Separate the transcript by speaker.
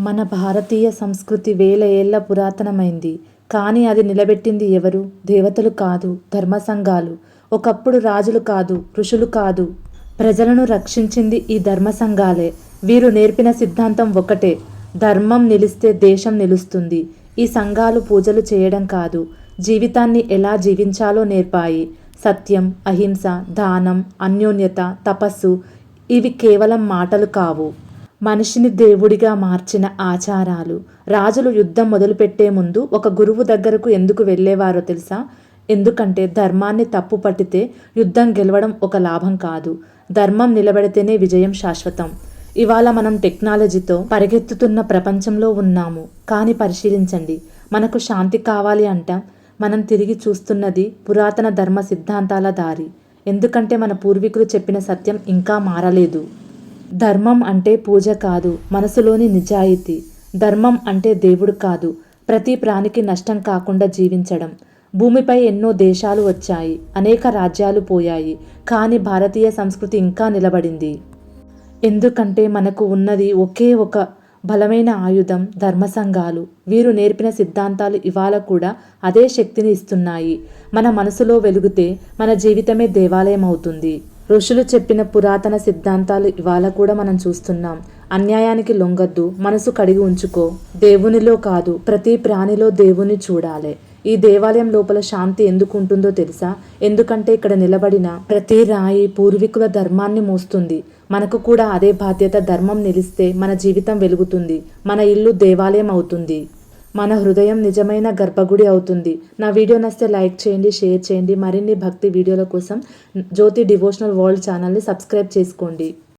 Speaker 1: మన భారతీయ సంస్కృతి వేల ఏళ్ళ పురాతనమైంది. కానీ అది నిలబెట్టింది ఎవరు? దేవతలు కాదు ధర్మ సంఘాలు ఒకప్పుడు రాజులు కాదు ఋషులు కాదు. ప్రజలను రక్షించింది ఈ ధర్మ సంఘాలే వీరు నేర్పిన సిద్ధాంతం ఒకటే. ధర్మం నిలిస్తే దేశం నిలుస్తుంది. ఈ సంఘాలు పూజలు చేయడం కాదు. జీవితాన్ని ఎలా జీవించాలో నేర్పాయి. సత్యం అహింస దానం అన్యోన్యత తపస్సు ఇవి కేవలం మాటలు కావు. మనిషిని దేవుడిగా మార్చిన ఆచారాలు. రాజులు యుద్ధం మొదలుపెట్టే ముందు ఒక గురువు దగ్గరకు ఎందుకు వెళ్ళేవారో తెలుసా? ఎందుకంటే ధర్మాన్ని తప్పు పట్టితే యుద్ధం గెలవడం ఒక లాభం కాదు. ధర్మం నిలబడితేనే విజయం శాశ్వతం. ఇవాళ మనం టెక్నాలజీతో పరిగెత్తుతున్న ప్రపంచంలో ఉన్నాము. కానీ పరిశీలించండి. మనకు శాంతి కావాలి అంట. మనం తిరిగి చూస్తున్నది పురాతన ధర్మ సిద్ధాంతాల దారి. ఎందుకంటే మన పూర్వీకులు చెప్పిన సత్యం ఇంకా మారలేదు. ధర్మం అంటే పూజ కాదు మనసులోని నిజాయితీ. ధర్మం అంటే దేవుడు కాదు ప్రతి ప్రాణికి నష్టం కాకుండా జీవించడం. భూమిపై ఎన్నో దేశాలు వచ్చాయి అనేక రాజ్యాలు పోయాయి కానీ భారతీయ సంస్కృతి ఇంకా నిలబడింది. ఎందుకంటే మనకు ఉన్నది ఒకే ఒక బలమైన ఆయుధం ధర్మ సంఘాలు వీరు నేర్పిన సిద్ధాంతాలు ఇవాళ కూడా అదే శక్తిని ఇస్తున్నాయి. మన మనసులో వెలుగుతే మన జీవితమే దేవాలయం అవుతుంది. ఋషులు చెప్పిన పురాతన సిద్ధాంతాలు ఇవాళ కూడా మనం చూస్తున్నాం. అన్యాయానికి లొంగద్దు మనసు కడిగి ఉంచుకో. దేవునిలో కాదు ప్రతి ప్రాణిలో దేవుని చూడాలి. ఈ దేవాలయం లోపల శాంతి ఎందుకు ఉంటుందో తెలుసా? ఎందుకంటే ఇక్కడ నిలబడిన ప్రతి రాయి పూర్వీకుల ధర్మాన్ని మోస్తుంది. మనకు కూడా అదే బాధ్యత ధర్మం నిలిస్తే మన జీవితం వెలుగుతుంది. మన ఇల్లు దేవాలయం అవుతుంది. మన హృదయం నిజమైన గర్భగుడి అవుతుంది. నా వీడియో నచ్చితే లైక్ చేయండి షేర్ చేయండి. మరిన్ని భక్తి వీడియోల కోసం జ్యోతి డివోషనల్ వరల్డ్ ఛానల్ని సబ్స్క్రైబ్ చేసుకోండి.